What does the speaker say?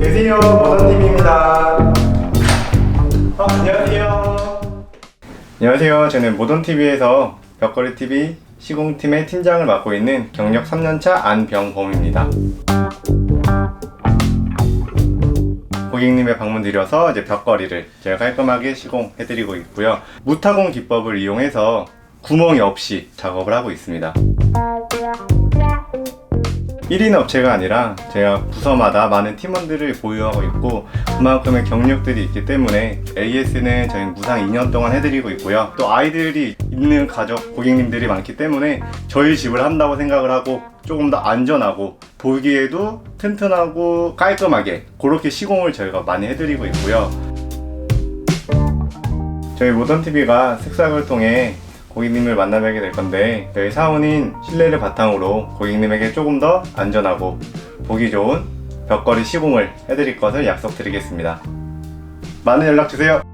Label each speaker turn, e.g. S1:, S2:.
S1: 계세요 모던TV입니다. 어, 안녕하세요. 안녕하세요. 저는 모던TV에서 벽걸이TV 시공팀의 팀장을 맡고 있는 경력 3년차 안병범입니다. 고객님의 방문 드려서 이제 벽걸이를 제가 깔끔하게 시공해드리고 있고요. 무타공 기법을 이용해서 구멍이 없이 작업을 하고 있습니다 1인 업체가 아니라 제가 부서마다 많은 팀원들을 보유하고 있고 그만큼의 경력들이 있기 때문에 AS는 저희 무상 2년 동안 해드리고 있고요. 또 아이들이 있는 가족 고객님들이 많기 때문에 저희 집을 한다고 생각을 하고 조금 더 안전하고 보기에도 튼튼하고 깔끔하게 그렇게 시공을 저희가 많이 해드리고 있고요. 저희 모던TV가 색상을 통해 고객님을 만나뵙게 될 건데 저희 사원인 신뢰를 바탕으로 고객님에게 조금 더 안전하고 보기 좋은 벽걸이 시공을 해드릴 것을 약속드리겠습니다. 많은 연락 주세요.